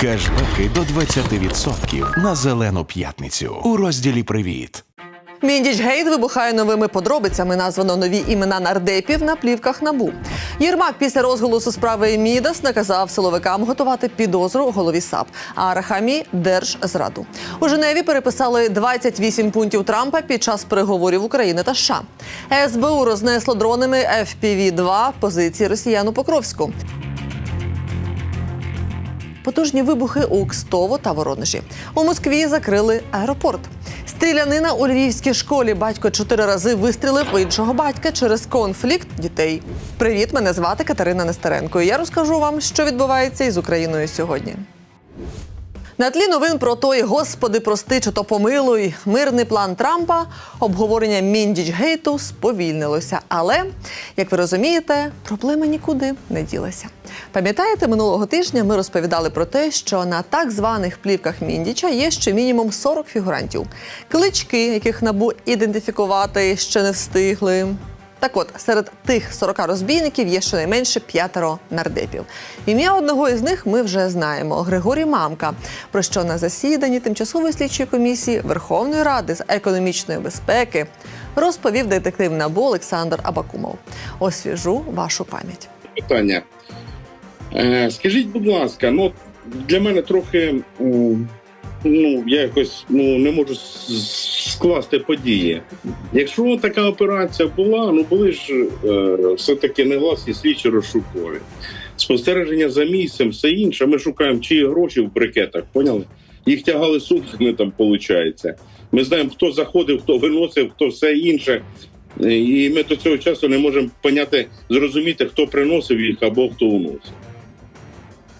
Кешбеки до 20% на зелену п'ятницю у розділі Привіт. Міндіч Гейт вибухає новими подробицями. Названо нові імена нардепів на плівках набу. Єрмак після розголосу справи Мідас наказав силовикам готувати підозру голові САП, а Рахамі держзраду. У Женеві переписали 28 пунктів Трампа під час переговорів України та США. СБУ рознесло дронами FPV-2 позиції росіян у Покровську. Потужні вибухи у Кстово та Воронежі. У Москві закрили аеропорт. Стрілянина у львівській школі. Батько чотири рази вистрілив іншого батька через конфлікт дітей. Привіт, мене звати Катерина Нестеренко. І я розкажу вам, що відбувається із Україною сьогодні. На тлі новин про той Господи, прости чи то помилуй мирний план Трампа обговорення Міндічгейту сповільнилося. Але, як ви розумієте, проблема нікуди не ділася. Пам'ятаєте, минулого тижня ми розповідали про те, що на так званих плівках Міндіча є ще мінімум 40 фігурантів. Клички, яких набу ідентифікувати ще не встигли. Так от, серед тих 40 розбійників є щонайменше п'ятеро нардепів. Ім'я одного із них ми вже знаємо Григорій Мамка, про що на засіданні тимчасової слідчої комісії Верховної Ради з економічної безпеки розповів детектив НАБУ Олександр Абакумов. Освіжу вашу пам'ять. питання. Е, скажіть, будь ласка, ну для мене трохи ну я якось ну не можу скласти події. Якщо така операція була, ну були ж е, все таки негласні слідчі розшукові. Спостереження за місцем, все інше. Ми шукаємо чиї гроші в брикетах. Поняли? Їх тягали сутками там, виходить. Ми знаємо, хто заходив, хто виносив, хто все інше. І ми до цього часу не можемо поняти, зрозуміти, хто приносив їх або хто уносив.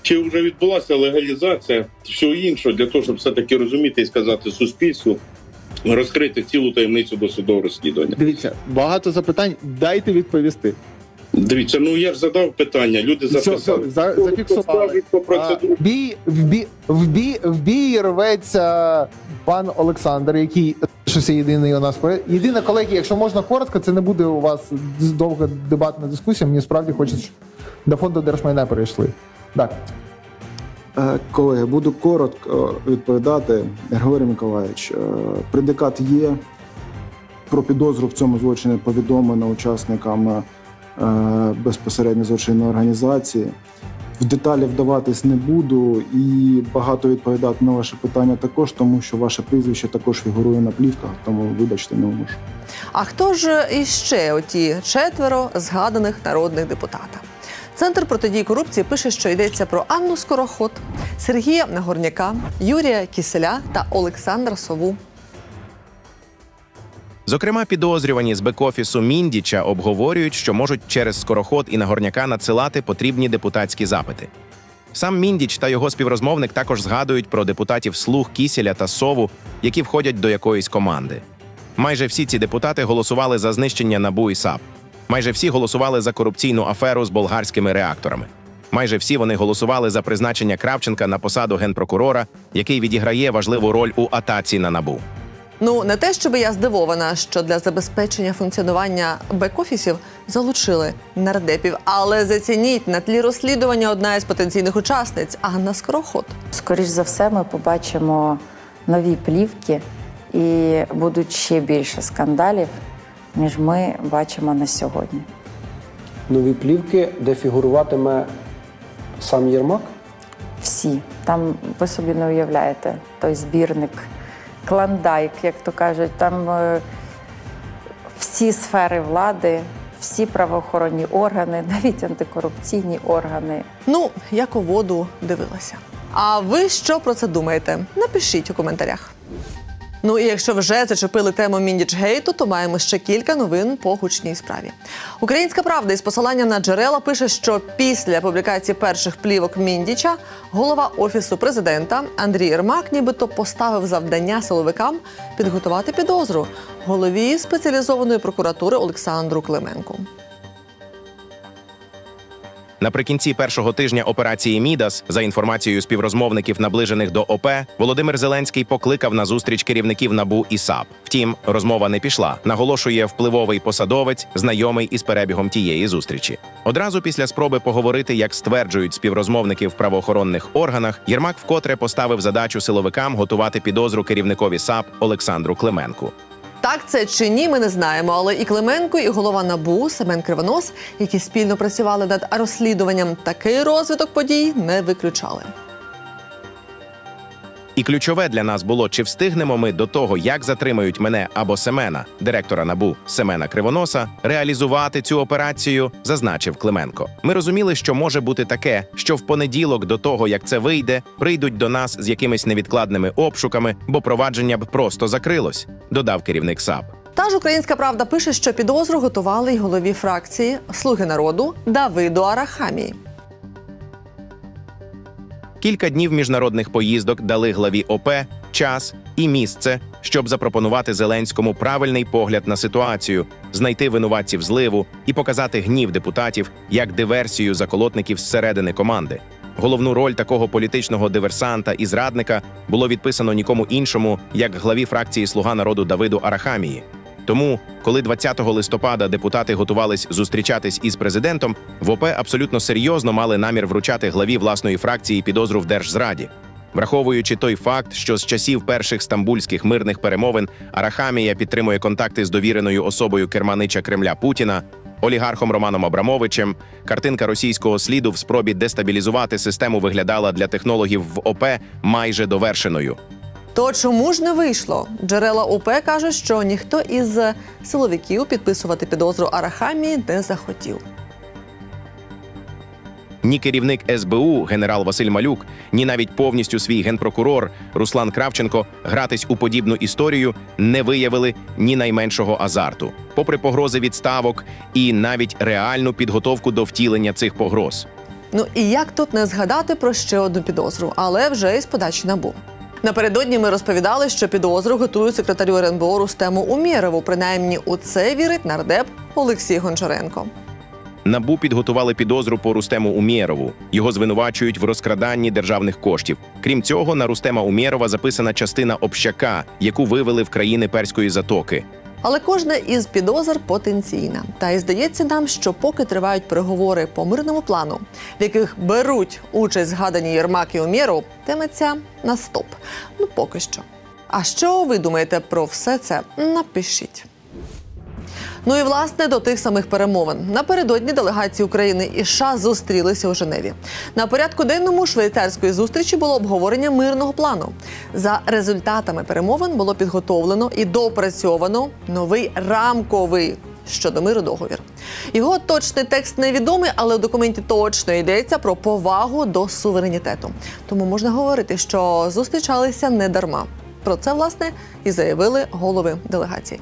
Чи вже відбулася легалізація всього іншого для того, щоб все-таки розуміти і сказати суспільству, розкрити цілу таємницю досудового розслідування? Дивіться, багато запитань. Дайте відповісти. Дивіться, ну я ж задав питання, люди Все, записали. все, за- зафіксували. по А, в бій, в бій, в бій, в бій рветься пан Олександр, який щось єдиний у нас Єдине, колеги, якщо можна коротко, це не буде у вас довга дебатна дискусія. Мені справді хочеться, щоб до фонду держмайна перейшли. Так. Е, Колеги, буду коротко відповідати. Григорій Миколаївич, е, предикат є. Про підозру в цьому злочині повідомлено учасникам е, безпосередньо злочинної організації. В деталі вдаватись не буду і багато відповідати на ваше питання також, тому що ваше прізвище також фігурує на плівках, тому вибачте, не можу. А хто ж іще оті четверо згаданих народних депутата? Центр протидії корупції пише, що йдеться про Анну Скороход, Сергія Нагорняка, Юрія Кіселя та Олександра Сову. Зокрема, підозрювані з бек-офісу Міндіча обговорюють, що можуть через скороход і нагорняка надсилати потрібні депутатські запити. Сам Міндіч та його співрозмовник також згадують про депутатів Слуг Кісіля та Сову, які входять до якоїсь команди. Майже всі ці депутати голосували за знищення НАБУ і САП. Майже всі голосували за корупційну аферу з болгарськими реакторами. Майже всі вони голосували за призначення Кравченка на посаду генпрокурора, який відіграє важливу роль у атаці на НАБУ. Ну не те, щоб я здивована, що для забезпечення функціонування бек-офісів залучили нардепів, але зацініть на тлі розслідування одна із потенційних учасниць Анна Скороход. Скоріш за все, ми побачимо нові плівки і будуть ще більше скандалів, ніж ми бачимо на сьогодні. нові плівки, де фігуруватиме сам Єрмак. Всі там ви собі не уявляєте той збірник, клондайк, як то кажуть, там е, всі сфери влади, всі правоохоронні органи, навіть антикорупційні органи, Ну, як у воду дивилася. А ви що про це думаєте? Напишіть у коментарях. Ну і якщо вже зачепили тему Міндічгейту, то маємо ще кілька новин по гучній справі. Українська правда із посиланням на джерела пише, що після публікації перших плівок Міндіча голова офісу президента Андрій Єрмак нібито поставив завдання силовикам підготувати підозру голові спеціалізованої прокуратури Олександру Клименку. Наприкінці першого тижня операції Мідас, за інформацією співрозмовників, наближених до ОП, Володимир Зеленський покликав на зустріч керівників НАБУ і САП. Втім, розмова не пішла. Наголошує впливовий посадовець, знайомий із перебігом тієї зустрічі. Одразу після спроби поговорити, як стверджують співрозмовники в правоохоронних органах, Єрмак вкотре поставив задачу силовикам готувати підозру керівникові САП Олександру Клименку. Так це чи ні, ми не знаємо. Але і Клименко, і голова НАБУ Семен Кривонос, які спільно працювали над розслідуванням, такий розвиток подій не виключали. І ключове для нас було, чи встигнемо ми до того, як затримають мене або Семена, директора набу Семена Кривоноса, реалізувати цю операцію, зазначив Клименко. Ми розуміли, що може бути таке, що в понеділок до того, як це вийде, прийдуть до нас з якимись невідкладними обшуками, бо провадження б просто закрилось, додав керівник САП. Та ж Українська правда пише, що підозру готували й голові фракції Слуги народу Давиду Арахамії. Кілька днів міжнародних поїздок дали главі ОП час і місце, щоб запропонувати Зеленському правильний погляд на ситуацію, знайти винуватців зливу і показати гнів депутатів як диверсію заколотників зсередини команди. Головну роль такого політичного диверсанта і зрадника було відписано нікому іншому, як главі фракції Слуга народу Давиду Арахамії. Тому, коли 20 листопада депутати готувались зустрічатись із президентом, в ОП абсолютно серйозно мали намір вручати главі власної фракції підозру в держзраді. Враховуючи той факт, що з часів перших стамбульських мирних перемовин Арахамія підтримує контакти з довіреною особою керманича Кремля Путіна, олігархом Романом Абрамовичем, картинка російського сліду в спробі дестабілізувати систему виглядала для технологів в ОП майже довершеною. То чому ж не вийшло? Джерела ОП кажуть, що ніхто із силовиків підписувати підозру Арахамії не захотів. Ні керівник СБУ генерал Василь Малюк, ні навіть повністю свій генпрокурор Руслан Кравченко гратись у подібну історію не виявили ні найменшого азарту, попри погрози відставок і навіть реальну підготовку до втілення цих погроз. Ну і як тут не згадати про ще одну підозру, але вже із подачі набу. Напередодні ми розповідали, що підозру готують секретарю РНБО Рустему Умєрову. Принаймні у це вірить нардеп Олексій Гончаренко. Набу підготували підозру по Рустему Умєрову. Його звинувачують в розкраданні державних коштів. Крім цього, на Рустема Умєрова записана частина общака, яку вивели в країни перської затоки. Але кожна із підозр потенційна. Та й здається нам, що поки тривають переговори по мирному плану, в яких беруть участь згадані Єрмак і Умєров, теметься на стоп. Ну поки що. А що ви думаєте про все це? Напишіть. Ну і власне до тих самих перемовин напередодні делегації України і США зустрілися у Женеві. На порядку денному швейцарської зустрічі було обговорення мирного плану. За результатами перемовин було підготовлено і допрацьовано новий рамковий. Щодо миру договір. Його точний текст невідомий, але в документі точно йдеться про повагу до суверенітету. Тому можна говорити, що зустрічалися не дарма. Про це власне і заявили голови делегації.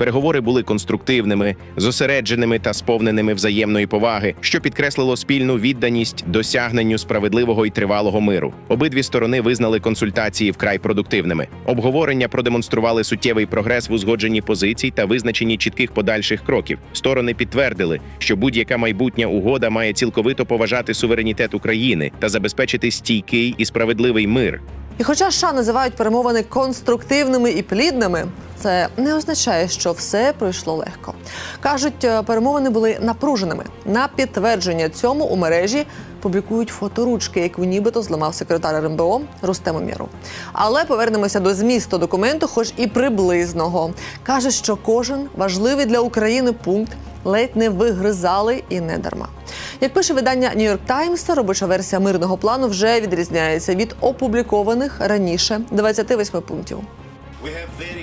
Переговори були конструктивними, зосередженими та сповненими взаємної поваги, що підкреслило спільну відданість досягненню справедливого і тривалого миру. Обидві сторони визнали консультації вкрай продуктивними. Обговорення продемонстрували суттєвий прогрес в узгодженні позицій та визначенні чітких подальших кроків. Сторони підтвердили, що будь-яка майбутня угода має цілковито поважати суверенітет України та забезпечити стійкий і справедливий мир. І хоча США називають перемовини конструктивними і плідними, це не означає, що все пройшло легко. Кажуть, е, перемовини були напруженими. На підтвердження цьому у мережі публікують фоторучки, яку нібито зламав секретар РНБО Рустем Умєров. Але повернемося до змісту документу, хоч і приблизного. Каже, що кожен важливий для України пункт ледь не вигризали і не дарма. Як пише видання New York Times, робоча версія мирного плану вже відрізняється від опублікованих раніше 28 пунктів.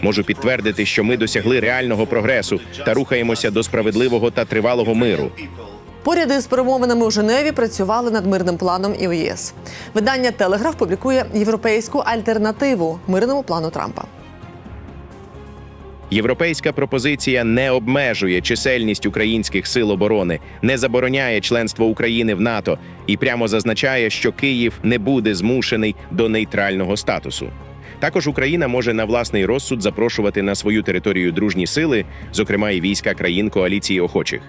Можу підтвердити, що ми досягли реального прогресу та рухаємося до справедливого та тривалого миру. Поряд із перемовинами у Женеві працювали над мирним планом і в ЄС. Видання Телеграф публікує європейську альтернативу мирному плану Трампа. Європейська пропозиція не обмежує чисельність українських сил оборони, не забороняє членство України в НАТО і прямо зазначає, що Київ не буде змушений до нейтрального статусу. Також Україна може на власний розсуд запрошувати на свою територію дружні сили, зокрема і війська країн коаліції охочих.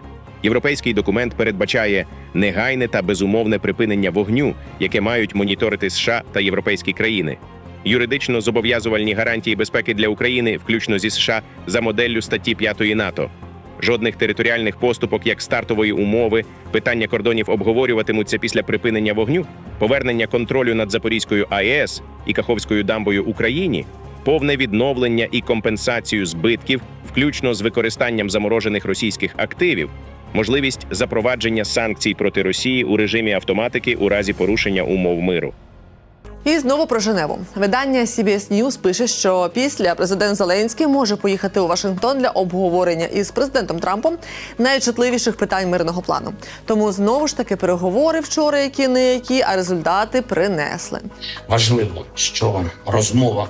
Європейський документ передбачає негайне та безумовне припинення вогню, яке мають моніторити США та європейські країни. Юридично зобов'язувальні гарантії безпеки для України, включно зі США, за моделлю статті 5 НАТО. Жодних територіальних поступок як стартової умови, питання кордонів обговорюватимуться після припинення вогню, повернення контролю над Запорізькою АЕС і Каховською дамбою Україні, повне відновлення і компенсацію збитків, включно з використанням заморожених російських активів, можливість запровадження санкцій проти Росії у режимі автоматики у разі порушення умов миру. І знову про Женеву. Видання CBS News пише, що після президент Зеленський може поїхати у Вашингтон для обговорення із президентом Трампом найчутливіших питань мирного плану. Тому знову ж таки переговори вчора, які не які, а результати принесли. важливо, що розмова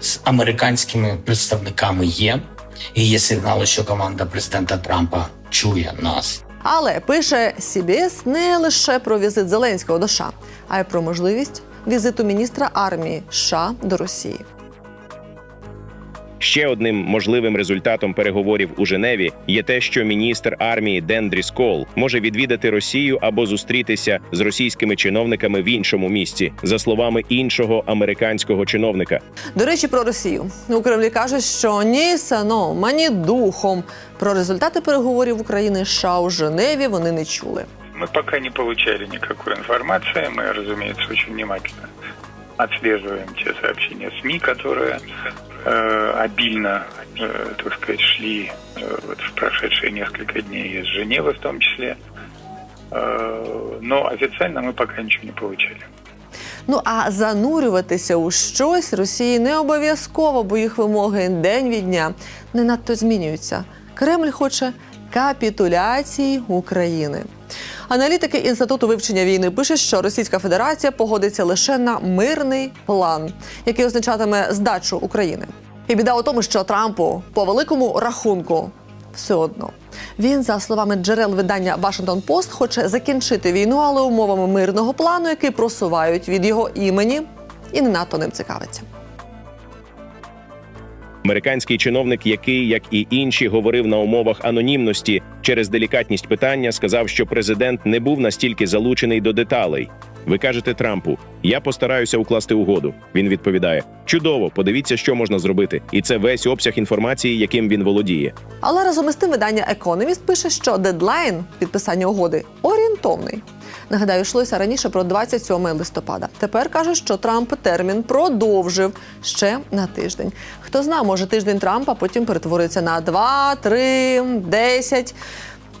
з американськими представниками є, і є сигнали, що команда президента Трампа чує нас. Але пише CBS не лише про візит Зеленського до США, а й про можливість візиту міністра армії США до Росії. Ще одним можливим результатом переговорів у Женеві є те, що міністр армії Ден Дріскол може відвідати Росію або зустрітися з російськими чиновниками в іншому місці, за словами іншого американського чиновника. До речі, про Росію у Кремлі кажуть, що ні саном, ані духом про результати переговорів України США у Женеві вони не чули. Мы пока не получали никакой информации. Мы, разумеется, очень внимательно отслеживаем те сообщения СМИ, которые э, обильно, э, так сказать, шли э, вот в прошедшие несколько дней из Женевы в том числе. Э, но официально мы пока ничего не получали. Ну а занурюватися у щось Росії не обов'язково, бо їх вимоги день від дня не надто змінюються. Кремль хоче капітуляції України. Аналітики інституту вивчення війни пишуть, що Російська Федерація погодиться лише на мирний план, який означатиме здачу України. І біда у тому, що Трампу по великому рахунку все одно. Він, за словами джерел видання Washington Post, хоче закінчити війну, але умовами мирного плану, який просувають від його імені, і не надто ним цікавиться. Американський чиновник, який, як і інші, говорив на умовах анонімності через делікатність питання, сказав, що президент не був настільки залучений до деталей. Ви кажете Трампу, я постараюся укласти угоду. Він відповідає: чудово, подивіться, що можна зробити, і це весь обсяг інформації, яким він володіє. Але разом із тим видання Economist пише, що дедлайн підписання угоди орієнтовний. Нагадаю, йшлося раніше про 27 листопада. Тепер кажуть, що Трамп термін продовжив ще на тиждень. Хто зна, може тиждень Трампа потім перетвориться на 2, 3, 10.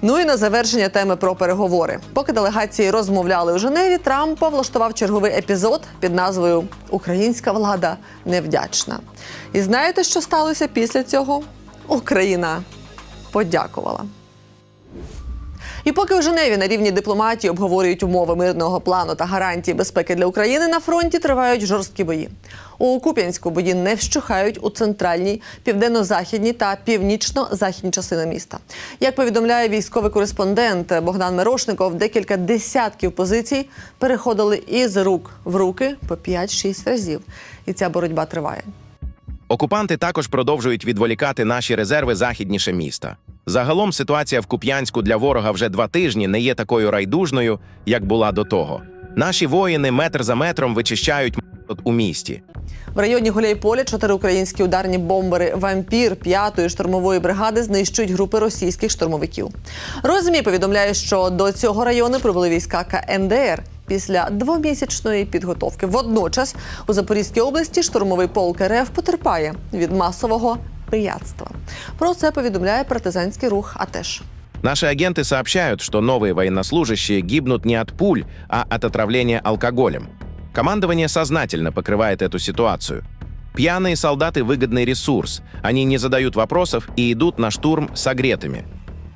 Ну і на завершення теми про переговори. Поки делегації розмовляли у Женеві, Трамп влаштував черговий епізод під назвою Українська влада невдячна. І знаєте, що сталося після цього? Україна подякувала. І поки у Женеві на рівні дипломатії обговорюють умови мирного плану та гарантії безпеки для України, на фронті тривають жорсткі бої. У Куп'янську бої не вщухають у центральній, південно-західній та північно-західній частини міста. Як повідомляє військовий кореспондент Богдан Мирошников, декілька десятків позицій переходили із рук в руки по 5-6 разів. І ця боротьба триває. Окупанти також продовжують відволікати наші резерви західніше міста. Загалом ситуація в Куп'янську для ворога вже два тижні не є такою райдужною, як була до того. Наші воїни метр за метром вичищають у місті. В районі Гуляйполя чотири українські ударні бомбери Вампір 5-ї штурмової бригади знищують групи російських штурмовиків. Розмі повідомляє, що до цього району прибули війська КНДР після двомісячної підготовки. Водночас у Запорізькій області штурмовий полк РФ потерпає від масового пияцтва. Про це повідомляє партизанський рух. АТЕШ. Наши агенты сообщают, что новые военнослужащие гибнут не от пуль, а от отравления алкоголем. Командование сознательно покрывает эту ситуацию. Пьяные солдаты – выгодный ресурс. Они не задают вопросов и идут на штурм согретыми.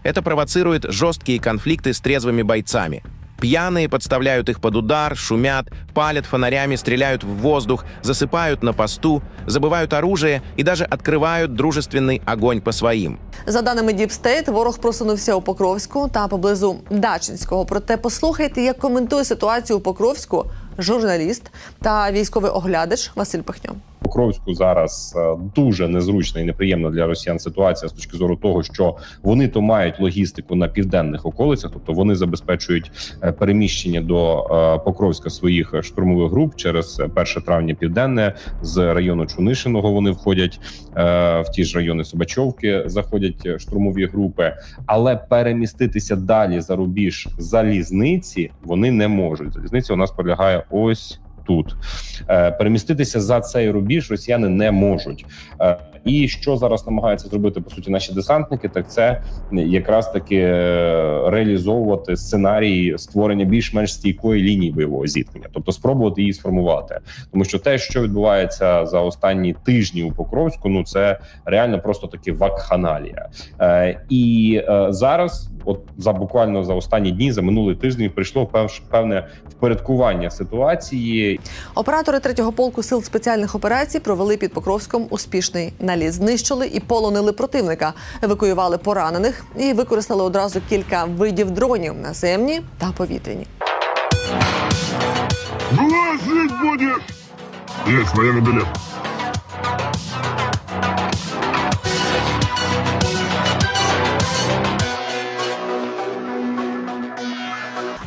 Это провоцирует жесткие конфликты с трезвыми бойцами. Пьяные подставляют их под удар, шумят, палят фонарями, стреляют в воздух, засыпают на посту, забывают оружие и даже открывают дружественный огонь по своим. За даними Deep State, ворог просунувся у Покровську та поблизу Дачинського. Проте послухайте, як коментує ситуацію у Покровську журналіст та військовий оглядач Василь Пихньо. Покровську зараз е, дуже незручна і неприємна для росіян ситуація з точки зору того, що вони то мають логістику на південних околицях, тобто вони забезпечують е, переміщення до е, Покровська своїх штурмових груп через 1 травня південне з району Чунишиного. Вони входять в ті ж райони Собачовки, заходять штурмові групи, але переміститися далі за рубіж залізниці вони не можуть. Залізниця у нас полягає ось. Тут Е, переміститися за цей рубіж росіяни не можуть. І що зараз намагаються зробити по суті наші десантники, так це якраз таки е, реалізовувати сценарій створення більш-менш стійкої лінії бойового зіткнення, тобто спробувати її сформувати, тому що те, що відбувається за останні тижні у Покровську, ну це реально просто таки вакханалія. Е, І е, зараз, от за буквально за останні дні, за минулий тиждень, прийшло пев- певне впорядкування ситуації, Оператори третього полку сил спеціальних операцій провели під Покровськом успішний наліт. Знищили і полонили противника, евакуювали поранених і використали одразу кілька видів дронів наземні та повітряні. Военный билет.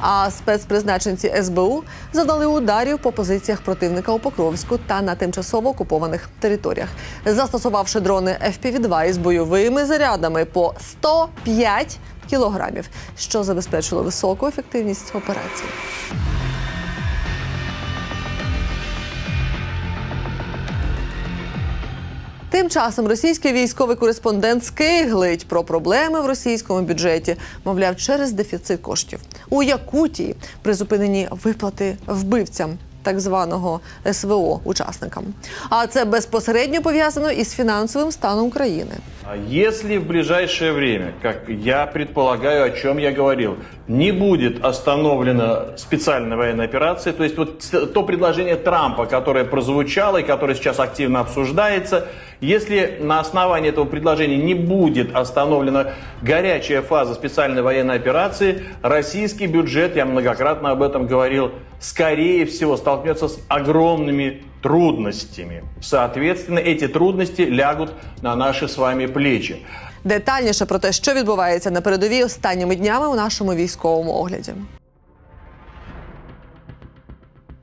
А спецпризначенці СБУ завдали ударів по позиціях противника у Покровську та на тимчасово окупованих територіях, застосувавши дрони FPV-2 із бойовими зарядами по 105 кілограмів, що забезпечило високу ефективність операції. Тим часом російський військовий кореспондент скиглить про проблеми в російському бюджеті, мовляв, через дефіцит коштів. У Якутії призупинені виплати вбивцям так званого СВО учасникам. А це безпосередньо пов'язано із фінансовим станом країни. А Если в ближайшее время, как я предполагаю, о чем я говорил, не будет остановлена специальная военная операция, то есть вот с- то предложение Трампа, которое прозвучало и которое сейчас активно обсуждается, если на основании этого предложения не будет остановлена горячая фаза специальной военной операции, российский бюджет, я многократно об этом говорил, скорее всего столкнется с огромными трудностями. Соответственно, эти трудности лягут на наши с вами плечи. Детальніше про те, що відбувається на передовій останніми днями у нашому військовому огляді.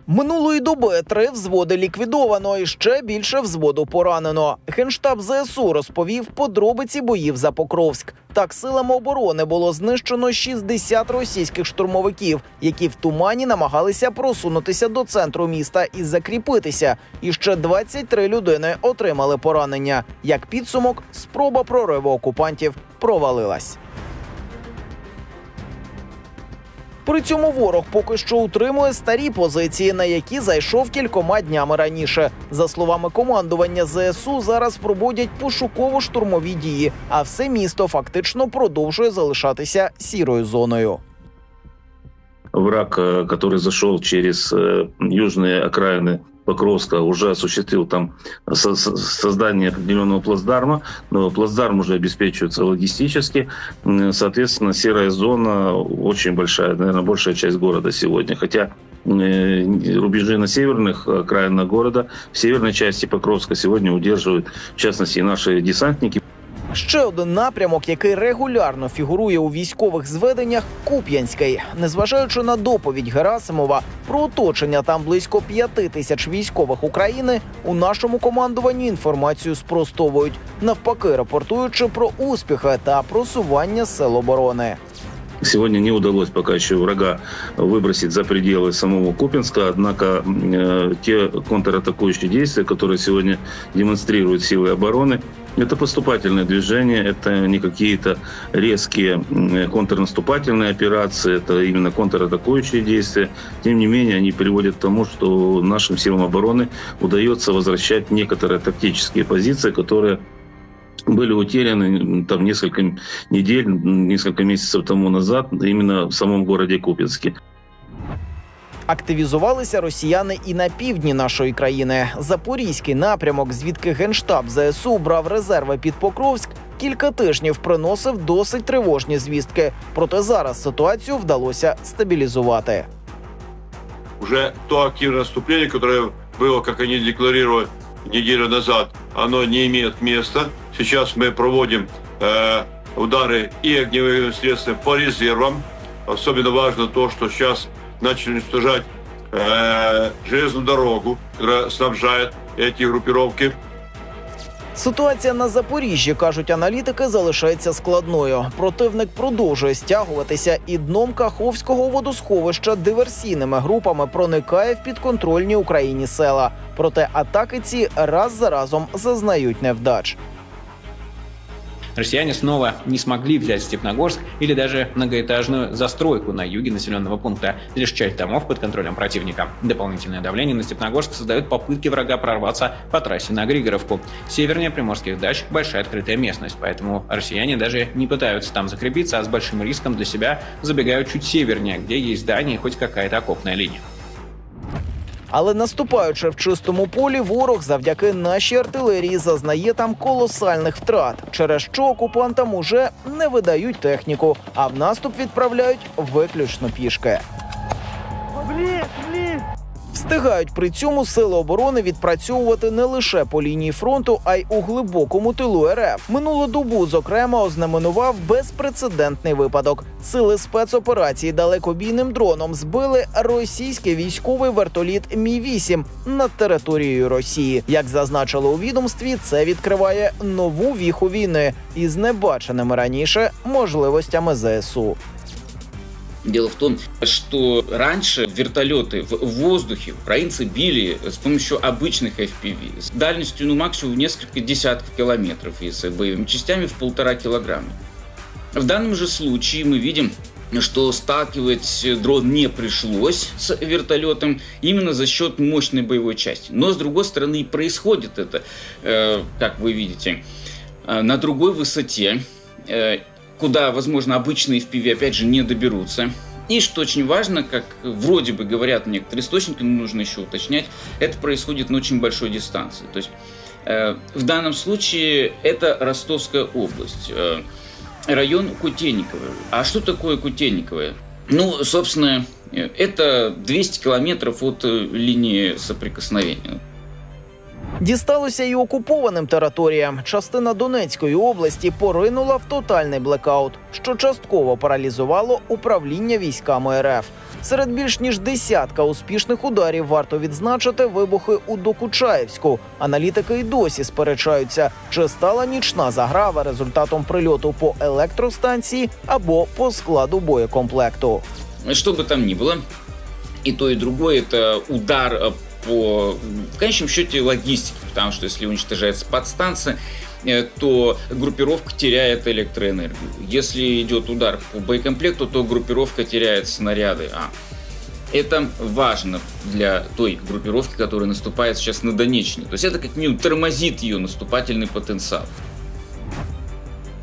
Минулої доби три взводи ліквідовано і ще більше взводу поранено. Генштаб ЗСУ розповів подробиці боїв за Покровськ. Так, силами оборони було знищено 60 російських штурмовиків, які в тумані намагалися просунутися до центру міста і закріпитися. І ще 23 людини отримали поранення. Як підсумок, спроба прориву окупантів провалилась. При цьому ворог поки що утримує старі позиції, на які зайшов кількома днями раніше. За словами командування ЗСУ, зараз проводять пошуково-штурмові дії, а все місто фактично продовжує залишатися сірою зоною. враг, э, который зашел через э, южные окраины Покровска, уже осуществил там со- со- создание определенного плацдарма, но плацдарм уже обеспечивается логистически. Соответственно, серая зона очень большая, наверное, большая часть города сегодня. Хотя э, рубежи на северных окраинах города, в северной части Покровска сегодня удерживают, в частности, наши десантники. Ще один напрямок, який регулярно фігурує у військових зведеннях Куп'янський. Незважаючи на доповідь Герасимова про оточення там близько п'яти тисяч військових України, у нашому командуванні інформацію спростовують, навпаки, рапортуючи про успіхи та просування сил оборони. Сегодня не удалось пока еще врага выбросить за пределы самого Купинска, однако э, те контратакующие действия, которые сегодня демонстрируют силы обороны, это поступательное движение, это не какие-то резкие контрнаступательные операции, это именно контратакующие действия. Тем не менее, они приводят к тому, что нашим силам обороны удается возвращать некоторые тактические позиции, которые были утеряны там несколько недель, несколько месяцев тому назад именно в самом городе Купинске. Активізувалися росіяни і на півдні нашої країни. Запорізький напрямок, звідки генштаб ЗСУ брав резерви під Покровськ, кілька тижнів приносив досить тривожні звістки. Проте зараз ситуацію вдалося стабілізувати. Уже то активное наступление, которое было, как они декларируют, неделю назад, оно не имеет места. Сейчас мы проводим э, удары и огневыми средствами по резервам. Особенно важно то, что сейчас начали уничтожать э, железную дорогу, которая снабжает эти группировки. Ситуація на Запоріжжі, кажуть аналітики, залишається складною. Противник продовжує стягуватися і дном Каховського водосховища диверсійними групами проникає в підконтрольні Україні села. Проте атаки ці раз за разом зазнають невдач. Россияне снова не смогли взять Степногорск или даже многоэтажную застройку на юге населенного пункта. Лишь часть домов под контролем противника. Дополнительное давление на Степногорск создает попытки врага прорваться по трассе на Григоровку. Севернее Приморских дач большая открытая местность, поэтому россияне даже не пытаются там закрепиться, а с большим риском для себя забегают чуть севернее, где есть здание и хоть какая-то окопная линия. Але наступаючи в чистому полі, ворог завдяки нашій артилерії зазнає там колосальних втрат, через що окупантам уже не видають техніку, а в наступ відправляють виключно пішки. Встигають при цьому сили оборони відпрацьовувати не лише по лінії фронту, а й у глибокому тилу РФ. Минулу добу, зокрема, ознаменував безпрецедентний випадок. Сили спецоперації далекобійним дроном збили російський військовий вертоліт Мі 8 над територією Росії. Як зазначили у відомстві, це відкриває нову віху війни із небаченими раніше можливостями ЗСУ. Дело в том, что раньше вертолеты в воздухе украинцы били с помощью обычных FPV с дальностью ну, максимум в несколько десятков километров и с боевыми частями в полтора килограмма. В данном же случае мы видим, что сталкивать дрон не пришлось с вертолетом именно за счет мощной боевой части. Но с другой стороны и происходит это, э, как вы видите, э, на другой высоте, э, куда, возможно, обычные FPV опять же не доберутся. И что очень важно, как вроде бы говорят некоторые источники, но нужно еще уточнять, это происходит на очень большой дистанции. То есть э, в данном случае это Ростовская область, э, район Кутейниково. А что такое Кутейниково? Ну, собственно, э, это 200 километров от э, линии соприкосновения. Дісталося й окупованим територіям. Частина Донецької області поринула в тотальний блекаут, що частково паралізувало управління військами РФ. Серед більш ніж десятка успішних ударів варто відзначити вибухи у Докучаєвську. Аналітики й досі сперечаються, чи стала нічна заграва результатом прильоту по електростанції або по складу боєкомплекту. Что бы там ни было, и то, и другое это удар э, по, в конечном счете, логистике, потому что если уничтожается подстанция, э, то группировка теряет электроэнергию. Если идет удар по боекомплекту, то группировка теряет снаряды. А это важно для той группировки, которая наступает сейчас на Донеччине. То есть это как минимум тормозит ее наступательный потенциал.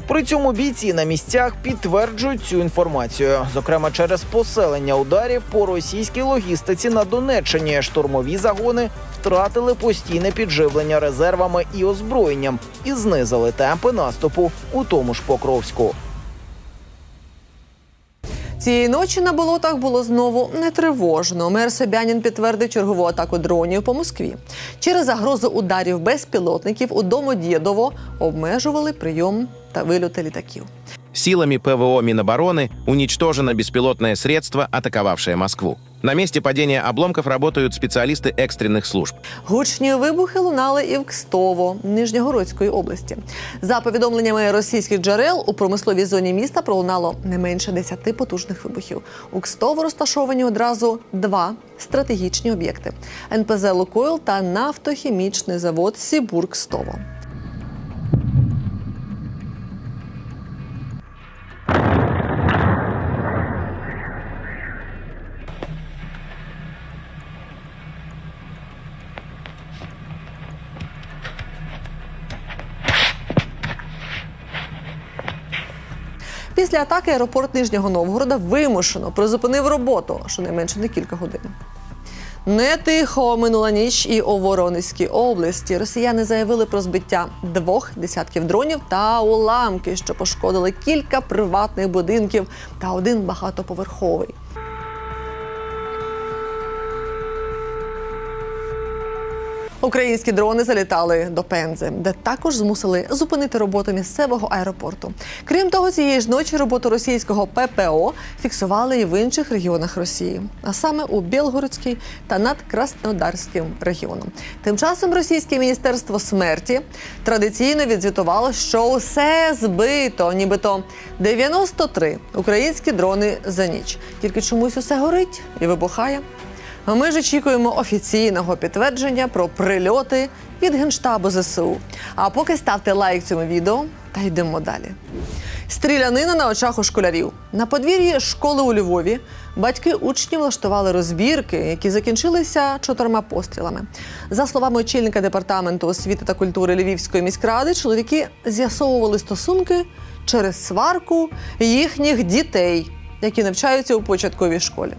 При цьому бійці на місцях підтверджують цю інформацію. Зокрема, через поселення ударів по російській логістиці на Донеччині штурмові загони втратили постійне підживлення резервами і озброєнням і знизили темпи наступу у тому ж Покровську. Цієї ночі на болотах було знову нетривожно. Мер Собянін підтвердив чергову атаку дронів по Москві. Через загрозу ударів безпілотників у Домодєдово обмежували прийом та вильоти літаків. Силами ПВО Минобороны уничтожено беспилотное средство, атаковавшее Москву. На месте падения обломков работают специалисты экстренных служб. Гучні вибухи лунали і в Кстово Нижньогородської області. За повідомленнями російських джерел у промисловій зоні міста пролунало не менше 10 потужних вибухів. У Кстово розташовані одразу два стратегічні об'єкти: НПЗ Лукойл та нафтохімічний завод Сібур Кстово. Після атаки аеропорт Нижнього Новгорода вимушено призупинив роботу щонайменше на кілька годин. Не тихо минула ніч і у Воронезькій області. Росіяни заявили про збиття двох десятків дронів та уламки, що пошкодили кілька приватних будинків та один багатоповерховий. Українські дрони залітали до Пензи, де також змусили зупинити роботу місцевого аеропорту. Крім того, цієї ж ночі роботу російського ППО фіксували і в інших регіонах Росії, а саме у Білгородській та над Краснодарським регіоном. Тим часом російське міністерство смерті традиційно відзвітувало, що усе збито, нібито 93 українські дрони за ніч. Тільки чомусь усе горить і вибухає. Ми ж очікуємо офіційного підтвердження про прильоти від генштабу ЗСУ. А поки ставте лайк цьому відео та йдемо далі. Стрілянина на очах у школярів. На подвір'ї школи у Львові батьки учнів влаштували розбірки, які закінчилися чотирма пострілами. За словами очільника департаменту освіти та культури Львівської міськради, чоловіки з'ясовували стосунки через сварку їхніх дітей, які навчаються у початковій школі.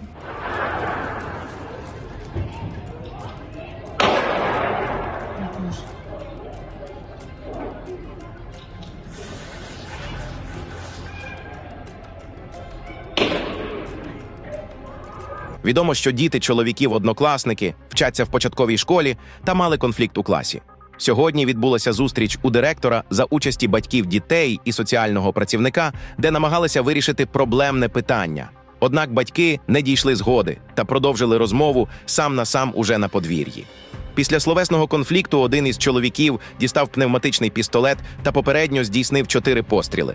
Відомо, що діти чоловіків-однокласники вчаться в початковій школі та мали конфлікт у класі. Сьогодні відбулася зустріч у директора за участі батьків дітей і соціального працівника, де намагалися вирішити проблемне питання. Однак батьки не дійшли згоди та продовжили розмову сам на сам уже на подвір'ї. Після словесного конфлікту один із чоловіків дістав пневматичний пістолет та попередньо здійснив чотири постріли.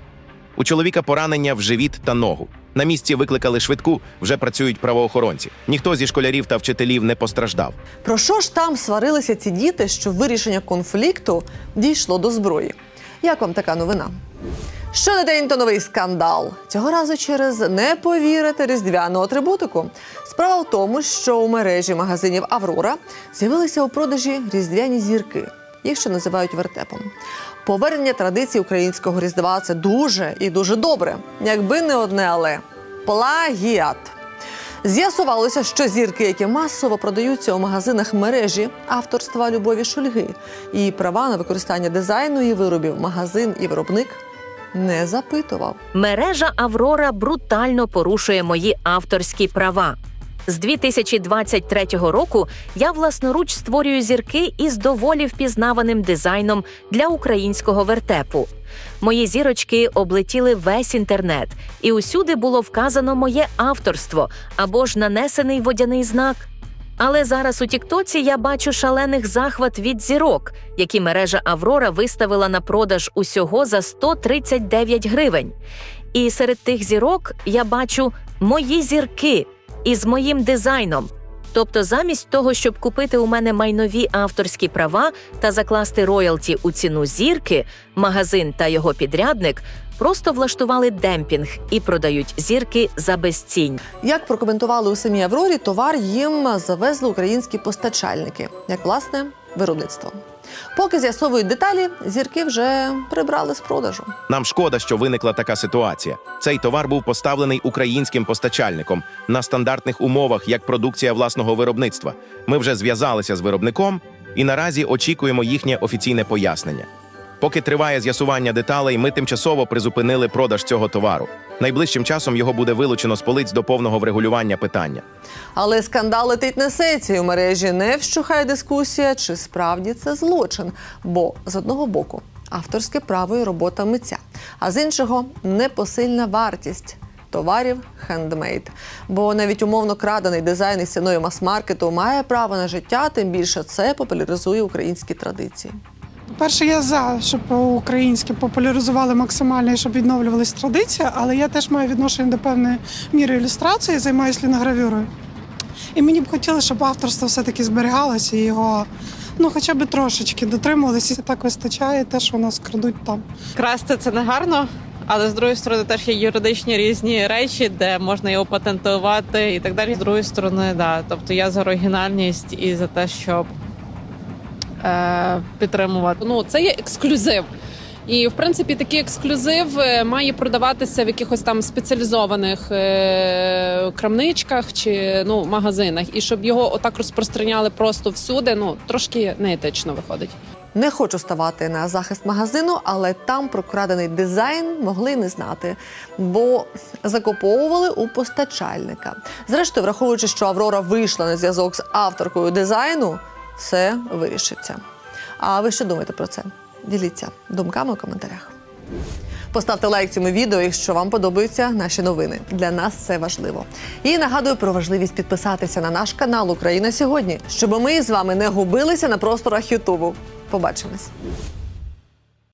У чоловіка поранення в живіт та ногу. На місці викликали швидку, вже працюють правоохоронці. Ніхто зі школярів та вчителів не постраждав. Про що ж там сварилися ці діти, що вирішення конфлікту дійшло до зброї? Як вам така новина? Що не день, то новий скандал. Цього разу через не повірити різдвяну атрибутику. Справа в тому, що у мережі магазинів Аврора з'явилися у продажі різдвяні зірки. Їх ще називають вертепом. Повернення традицій українського різдва це дуже і дуже добре. Якби не одне, але плагіат. З'ясувалося, що зірки, які масово продаються у магазинах мережі авторства Любові Шульги, і права на використання дизайну і виробів магазин і виробник не запитував. Мережа Аврора брутально порушує мої авторські права. З 2023 року я власноруч створюю зірки із доволі впізнаваним дизайном для українського вертепу. Мої зірочки облетіли весь інтернет, і усюди було вказано моє авторство або ж нанесений водяний знак. Але зараз у Тіктоці я бачу шалених захват від зірок, які мережа Аврора виставила на продаж усього за 139 гривень. І серед тих зірок я бачу мої зірки із моїм дизайном. Тобто, замість того, щоб купити у мене майнові авторські права та закласти роялті у ціну зірки, магазин та його підрядник просто влаштували демпінг і продають зірки за безцінь. Як прокоментували у самій Аврорі, товар їм завезли українські постачальники, як власне виробництво. Поки з'ясовують деталі, зірки вже прибрали з продажу. Нам шкода, що виникла така ситуація. Цей товар був поставлений українським постачальником на стандартних умовах як продукція власного виробництва. Ми вже зв'язалися з виробником і наразі очікуємо їхнє офіційне пояснення. Поки триває з'ясування деталей, ми тимчасово призупинили продаж цього товару. Найближчим часом його буде вилучено з полиць до повного врегулювання питання. Але скандал летить несеться, і мережі не вщухає дискусія, чи справді це злочин. Бо з одного боку авторське право і робота митця, а з іншого непосильна вартість. Товарів хендмейд. Бо навіть умовно крадений дизайн із стіною мас-маркету має право на життя, тим більше це популяризує українські традиції. Перше, я за, щоб українське популяризували максимально і щоб відновлювались традиції, але я теж маю відношення до певної міри ілюстрації, займаюся ліногравюрою. І мені б хотілося, щоб авторство все-таки зберігалося і його ну, хоча б трошечки дотримувалися. Так вистачає те, що у нас крадуть там. Красти це не гарно, але з другої сторони теж є юридичні різні речі, де можна його патентувати і так далі. З другої сторони, да. Тобто я за оригінальність і за те, щоб е, підтримувати. Ну, це є ексклюзив. І в принципі такий ексклюзив е, має продаватися в якихось там спеціалізованих е- крамничках чи ну магазинах. І щоб його отак розпространяли просто всюди, ну трошки неетично виходить. Не хочу ставати на захист магазину, але там про крадений дизайн могли не знати, бо закуповували у постачальника. Зрештою, враховуючи, що Аврора вийшла на зв'язок з авторкою дизайну, все вирішиться. А ви що думаєте про це? Діліться думками у коментарях. Поставте лайк цьому відео, якщо вам подобаються наші новини. Для нас це важливо. І нагадую про важливість підписатися на наш канал Україна сьогодні, щоб ми з вами не губилися на просторах Ютубу. Побачимось.